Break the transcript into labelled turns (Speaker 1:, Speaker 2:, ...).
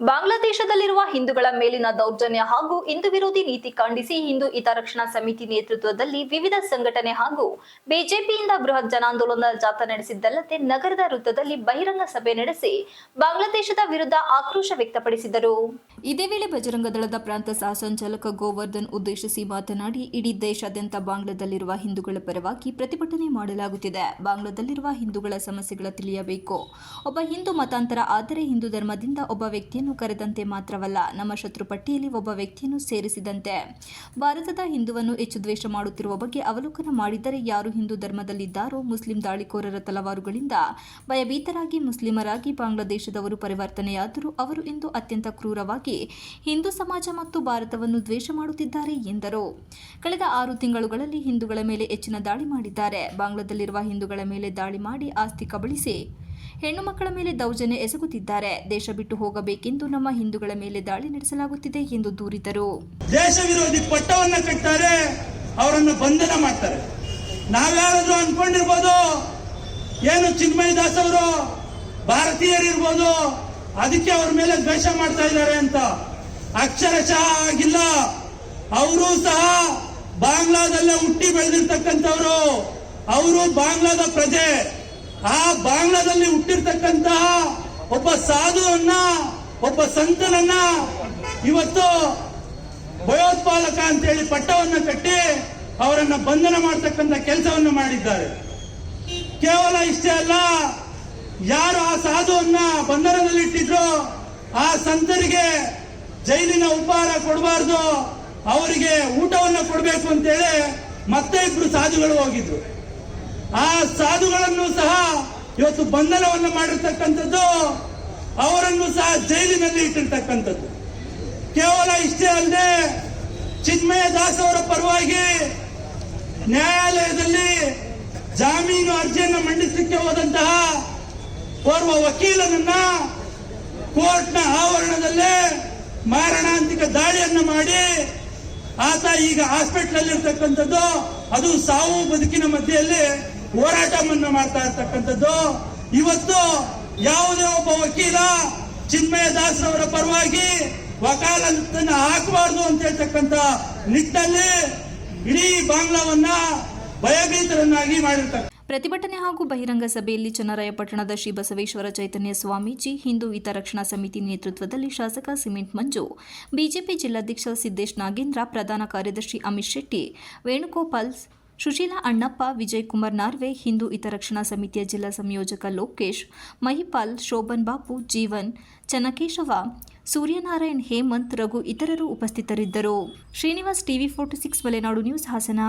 Speaker 1: ಬಾಂಗ್ಲಾದೇಶದಲ್ಲಿರುವ ಹಿಂದೂಗಳ ಮೇಲಿನ ದೌರ್ಜನ್ಯ ಹಾಗೂ ಹಿಂದೂ ವಿರೋಧಿ ನೀತಿ ಖಂಡಿಸಿ ಹಿಂದೂ ಹಿತರಕ್ಷಣಾ ಸಮಿತಿ ನೇತೃತ್ವದಲ್ಲಿ ವಿವಿಧ ಸಂಘಟನೆ ಹಾಗೂ ಬಿಜೆಪಿಯಿಂದ ಬೃಹತ್ ಜನಾಂದೋಲನ ಜಾಥಾ ನಡೆಸಿದ್ದಲ್ಲದೆ ನಗರದ ವೃತ್ತದಲ್ಲಿ ಬಹಿರಂಗ ಸಭೆ ನಡೆಸಿ ಬಾಂಗ್ಲಾದೇಶದ ವಿರುದ್ಧ ಆಕ್ರೋಶ ವ್ಯಕ್ತಪಡಿಸಿದರು. ಇದೇ ವೇಳೆ ಬಜರಂಗ ದಳದ ಪ್ರಾಂತ ಸಹ ಸಂಚಾಲಕ ಗೋವರ್ಧನ್ ಉದ್ದೇಶಿಸಿ ಮಾತನಾಡಿ, ಇಡೀ ದೇಶಾದ್ಯಂತ ಬಾಂಗ್ಲಾದಲ್ಲಿರುವ ಹಿಂದೂಗಳ ಪರವಾಗಿ ಪ್ರತಿಭಟನೆ ಮಾಡಲಾಗುತ್ತಿದೆ. ಬಾಂಗ್ಲಾದಲ್ಲಿರುವ ಹಿಂದೂಗಳ ಸಮಸ್ಯೆಗಳ ತಿಳಿಯಬೇಕು. ಒಬ್ಬ ಹಿಂದೂ ಮತಾಂತರ ಆದರೆ ಹಿಂದೂ ಧರ್ಮದಿಂದ ಒಬ್ಬ ವ್ಯಕ್ತಿಯನ್ನು ಕರೆದಂತೆ ಮಾತ್ರವಲ್ಲ, ನಮ್ಮ ಶತ್ರು ಪಟ್ಟಿಯಲ್ಲಿ ಒಬ್ಬ ವ್ಯಕ್ತಿಯನ್ನು ಸೇರಿಸಿದಂತೆ. ಭಾರತದ ಹಿಂದುವನ್ನು ಹೆಚ್ಚು ದ್ವೇಷ ಮಾಡುತ್ತಿರುವ ಬಗ್ಗೆ ಅವಲೋಕನ ಮಾಡಿದರೆ ಯಾರು ಹಿಂದೂ ಧರ್ಮದಲ್ಲಿದ್ದಾರೋ ಮುಸ್ಲಿಂ ದಾಳಿಕೋರರ ತಲವಾರುಗಳಿಂದ. ಭಯಭೀತರಾಗಿ ಮುಸ್ಲಿಮರಾಗಿ ಬಾಂಗ್ಲಾದೇಶದವರು ಪರಿವರ್ತನೆಯಾದರೂ ಅವರು ಇಂದು ಅತ್ಯಂತ ಕ್ರೂರವಾಗಿ ಹಿಂದೂ ಸಮಾಜ ಮತ್ತು ಭಾರತವನ್ನು ದ್ವೇಷ ಮಾಡುತ್ತಿದ್ದಾರೆ ಎಂದರು. ಕಳೆದ ಆರು ತಿಂಗಳುಗಳಲ್ಲಿ ಹಿಂದೂಗಳ ಮೇಲೆ ಹೆಚ್ಚಿನ ದಾಳಿ ಮಾಡಿದ್ದಾರೆ. ಬಾಂಗ್ಲಾದಲ್ಲಿರುವ ಹಿಂದೂಗಳ ಮೇಲೆ ದಾಳಿ ಮಾಡಿ ಆಸ್ತಿ ಕಬಳಿಸಿ ಹೆಣ್ಣು ಮಕ್ಕಳ ಮೇಲೆ ದೌರ್ಜನ್ಯ ಎಸಗುತ್ತಿದ್ದಾರೆ. ದೇಶ ಬಿಟ್ಟು ಹೋಗಬೇಕೆಂದು ನಮ್ಮ ಹಿಂದೂಗಳ ಮೇಲೆ ದಾಳಿ ನಡೆಸಲಾಗುತ್ತಿದೆ ಎಂದು ದೂರಿದರು.
Speaker 2: ದೇಶ ವಿರೋಧಿ ಪಟ್ಟವನ್ನು ಕಟ್ತಾರೆ, ಅವರನ್ನು ಬಂಧನ ಮಾಡ್ತಾರೆ. ನಾವ್ಯಾರಾದ್ರೂ ಅನ್ಕೊಂಡಿರ್ಬೋದು ಏನು ಚಿನ್ಮಯ ದಾಸ್ ಅವರು ಭಾರತೀಯರಿರ್ಬೋದು, ಅದಕ್ಕೆ ಅವ್ರ ಮೇಲೆ ದ್ವೇಷ ಮಾಡ್ತಾ ಇದ್ದಾರೆ ಅಂತ. ಅಕ್ಷರಶಃ ಆಗಿಲ್ಲ. ಅವರು ಸಹ ಬಾಂಗ್ಲಾದಲ್ಲೇ ಹುಟ್ಟಿ ಬೆಳೆದಿರ್ತಕ್ಕಂಥವ್ರು. ಅವರು ಬಾಂಗ್ಲಾದ ಪ್ರಜೆ. ಆ ಬಾಂಗ್ಲಾದಲ್ಲಿ ಹುಟ್ಟಿರ್ತಕ್ಕಂತಹ ಒಬ್ಬ ಸಾಧುವನ್ನ, ಒಬ್ಬ ಸಂತನನ್ನ ಇವತ್ತು ಭಯೋತ್ಪಾದಕ ಅಂತೇಳಿ ಪಟ್ಟವನ್ನ ಕಟ್ಟಿ ಅವರನ್ನ ಬಂಧನ ಮಾಡ್ತಕ್ಕಂಥ ಕೆಲಸವನ್ನು ಮಾಡಿದ್ದಾರೆ. ಕೇವಲ ಇಷ್ಟೇ ಅಲ್ಲ, ಯಾರು ಆ ಸಾಧುವನ್ನ ಬಂಧನದಲ್ಲಿಟ್ಟಿದ್ರು ಆ ಸಂತರಿಗೆ ಜೈಲಿನ ಉಪಹಾರ ಕೊಡಬಾರ್ದು, ಅವರಿಗೆ ಊಟವನ್ನ ಕೊಡಬೇಕು ಅಂತೇಳಿ ಮತ್ತೆ ಇಬ್ರು ಸಾಧುಗಳು ಹೋಗಿದ್ರು. ಆ ಸಾಧುಗಳನ್ನು ಸಹ ಇವತ್ತು ಬಂಧನವನ್ನು ಮಾಡಿರ್ತಕ್ಕಂಥದ್ದು, ಅವರನ್ನು ಸಹ ಜೈಲಿನಲ್ಲಿ ಇಟ್ಟಿರ್ತಕ್ಕಂಥದ್ದು. ಕೇವಲ ಇಷ್ಟೇ ಅಲ್ಲದೆ ಚಿನ್ಮಯ ದಾಸ್ ಅವರ ಪರವಾಗಿ ನ್ಯಾಯಾಲಯದಲ್ಲಿ ಜಾಮೀನು ಅರ್ಜಿಯನ್ನು ಮಂಡಿಸಲಿಕ್ಕೆ ಹೋದಂತಹ ಓರ್ವ ವಕೀಲನನ್ನ ಕೋರ್ಟ್ನ ಆವರಣದಲ್ಲೇ ಮಾರಣಾಂತಿಕ ದಾಳಿಯನ್ನು ಮಾಡಿ ಆತ ಈಗ ಹಾಸ್ಪಿಟಲ್ ಅಲ್ಲಿ ಇರ್ತಕ್ಕಂಥದ್ದು ಅದು ಸಾವು ಬದುಕಿನ ಮಧ್ಯೆಯಲ್ಲಿ ಹೋರಾಟವನ್ನು ಮಾಡ್ತಾ ಇರ್ತಕ್ಕಂಥದ್ದು. ಇವತ್ತು ಯಾವುದೇ ಒಬ್ಬ ವಕೀಲ ಚಿನ್ಮಯ ದಾಸ್ ಅವರ ಪರವಾಗಿ ವಕಾಲತನ್ನ ಹಾಕಬಾರ್ದು ಅಂತ ಹೇಳ್ತಕ್ಕಂಥ ನಿಟ್ಟಲ್ಲಿ ಇಡೀ ಬಾಂಗ್ಲಾವನ್ನ ಭಯಭೀತರನ್ನಾಗಿ ಮಾಡಿರ್ತಕ್ಕ
Speaker 1: ಪ್ರತಿಭಟನೆ ಹಾಗೂ ಬಹಿರಂಗ ಸಭೆಯಲ್ಲಿ ಚನ್ನರಾಯಪಟ್ಟಣದ ಶ್ರೀ ಬಸವೇಶ್ವರ ಚೈತನ್ಯ ಸ್ವಾಮೀಜಿ, ಹಿಂದೂ ಹಿತರಕ್ಷಣಾ ಸಮಿತಿ ನೇತೃತ್ವದಲ್ಲಿ ಶಾಸಕ ಸಿಮೆಂಟ್ ಮಂಜು, ಬಿಜೆಪಿ ಜಿಲ್ಲಾಧ್ಯಕ್ಷ ಸಿದ್ದೇಶ್ ನಾಗೇಂದ್ರ, ಪ್ರಧಾನ ಕಾರ್ಯದರ್ಶಿ ಅಮಿತ್ ಶೆಟ್ಟಿ, ವೇಣುಗೋಪಾಲ್ ಸುಶೀಲಾ ಅಣ್ಣಪ್ಪ ವಿಜಯ್ ಕುಮಾರ್ ನಾರ್ವೆ, ಹಿಂದೂ ಹಿತರಕ್ಷಣಾ ಸಮಿತಿಯ ಜಿಲ್ಲಾ ಸಂಯೋಜಕ ಲೋಕೇಶ್, ಮಹಿಪಾಲ್, ಶೋಭನ್ ಬಾಪು, ಜೀವನ್, ಚನ್ನಕೇಶವ, ಸೂರ್ಯನಾರಾಯಣ್, ಹೇಮಂತ್, ರಘು ಇತರರು ಉಪಸ್ಥಿತರಿದ್ದರು. Srinivas TV forty six Malenadu news Hassan.